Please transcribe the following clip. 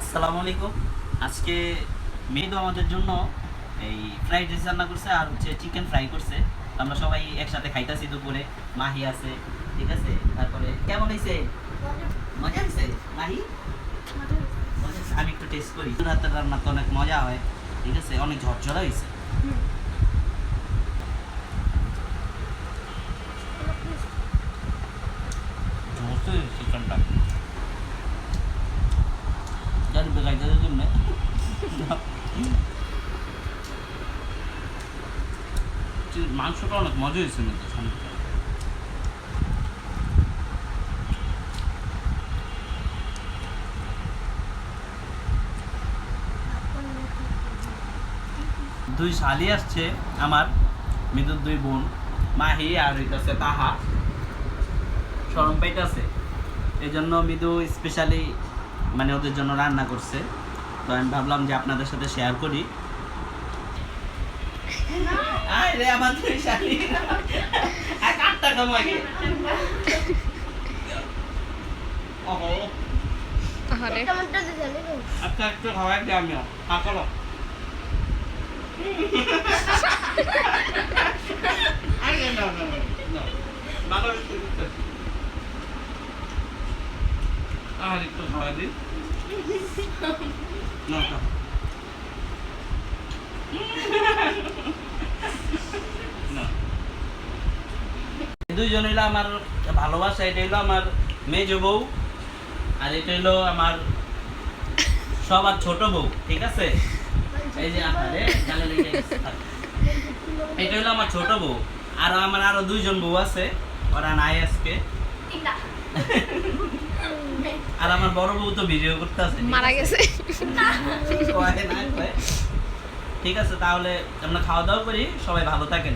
আসসালামু আলাইকুম। আজকে মেয়েদু আমাদের জন্য এই ফ্রাইড রাইস রান্না করছে আর হচ্ছে চিকেন ফ্রাই করছে। আমরা সবাই একসাথে খাইতাছি দুপুরে। মাহি আছে ঠিক আছে? তারপরে কেমন হয়েছে মজা হয়েছে মাহি? মজা আমি একটু টেস্ট করি। রাতের রান্না তো অনেক মজা হয় ঠিক আছে? অনেক ঝরঝরা হয়েছে ঝরছে চিকেনটা জানি বেকাইতে কেমনে মাংসটা অনেক মজা হয়েছে কিন্তু দুই শালি আসছে, আমার মৃদুর দুই বোন, মাহি আর হইতাছে তাহা। সরম পাইতাছে। এই জন্য মৃদু স্পেশালি মানে ওদের জন্য রান্না করছে। তো আমি ভাবলাম যে আপনাদের সাথে শেয়ার করি। আয় রে আমার শালি। ওহো। আচ্ছা একটু খাওয়াই দিই আমিও হা করো আরে না না না ভালো হচ্ছে হচ্ছে। আর একটু খাওয়াই দিই না। এই দুইজন হইল আমার ভালোবাসা এটা হইল আমার মেজ বউ আর এটা হইল আমার সবার ছোট বউ ঠিক আছে? এই যে। থাক। এটা হলো আমার ছোট বউ আর আমার আরও দুইজন বউ আছে ওরা নাই আজকে। আর আমার বড় বউ তো ভিডিও করতে আছে মারা গেছে। ঠিক আছে তাহলে আমরা খাওয়া দাওয়া করি সবাই ভালো থাকেন।